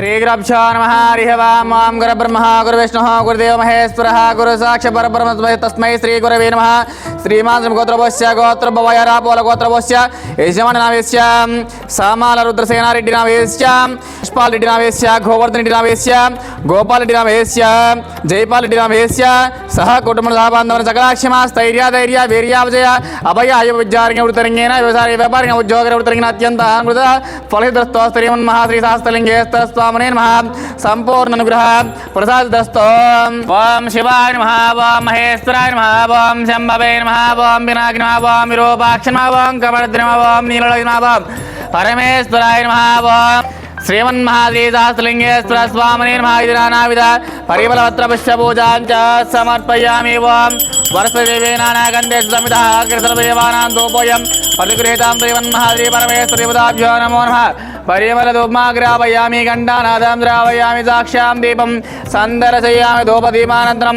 श्रीगुरभ्यो नमः हरिः वां वां गुरुब्रह्मः गुरुविष्णुः गुरुदेव महेश्वरः गुरुसाक्षपरब्रह्मस्मै तस्मै श्रीगुरवे नमः गोवर्धन श्रीमगोत्रभोस्य गोत्रभवयरापोलगोत्रभोस्य गोपाल सामालरुद्रसेनारेड्डिनामेस्य पुष्पालरेड्डिनामेस्य जयपाल गोपालरेड्डिनामेस्य जयपालरेड्डिनामेस्य सह कुटुम्बबान्धवन सकलाक्षमा स्थैर्य धैर्य वीर्यावजय अभय अयविद्यार्गे वृतरङ्गेन व्यवसाय व्यापारिण उद्योगवृतरङ्गेन अत्यन्तः मृतः फलहितस्तोस्तरीमन्महा श्रीशास्त्रलिङ्गेस्तस्त्वा నావేశ్య నమ సంపూర్ణ అనుగ్రహ ప్రసాదస్తో ఓం శివాయ నమ ఓం మహేశ్వరాయ నమ ఓం శంభవే నమ ఓం వినాయక నమ ఓం విరూపాక్ష నమ ఓం కమలద్రి నమ ఓం నీలలోయ నమ ఓం పరమేశ్వరాయ నమ ఓం శ్రీమన్మహాశ్రీశాస్త్రలింగేశ్వర స్వామినే నావిధ పరిమళపత్ర పుష్ప పూజాం సమర్పయామి వాం వరసదేవే నానాగంధే సమిత అగ్రసర్వదేవానాం దోపోయం పరిగృహీతాం శ్రీమన్మహాశ్రీ పరమేశ్వరి పదాభ్యో నమో నమ. పరిమళ ధూమాగ్రాపయామి గండానాదం ద్రావయామి సాక్ష్యాం దీపం. సందర్శయామి ధూపదీమానంతరం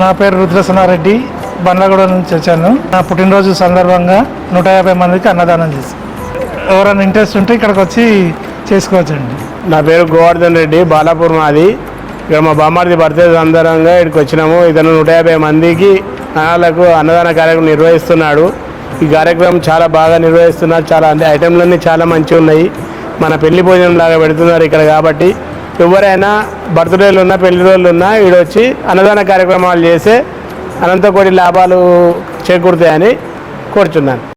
నా పేరు రుద్రసనారెడ్డి బండ్లగూడ నుంచి వచ్చాను. నా పుట్టినరోజు సందర్భంగా నూట యాభై మందికి అన్నదానం చేశాను. ఎవరైనా ఇంట్రెస్ట్ ఉంటే ఇక్కడికి వచ్చి చేసుకోవచ్చండి. నా పేరు గోవర్ధన్ రెడ్డి బాలాపూర్ మాది. ఇక్కడ మా బామ్మారిది బర్త్డే సందర్భంగా ఇక్కడికి వచ్చినాము. ఇతను నూట యాభై మందికి అనాథలకు అన్నదాన కార్యక్రమం నిర్వహిస్తున్నాడు. ఈ కార్యక్రమం చాలా బాగా నిర్వహిస్తున్నారు. చాలా అంటే ఐటెంలన్నీ చాలా మంచిగా ఉన్నాయి మన పెళ్ళి భోజనం లాగా పెడుతున్నారు ఇక్కడ కాబట్టి. ఎవరైనా బర్త్డేలు ఉన్నా పెళ్ళి రోజులు ఉన్నా ఈడొచ్చి అన్నదాన కార్యక్రమాలు చేస్తే అనంతకోటి లాభాలు చేకూరుతాయని కోరుచున్నాను.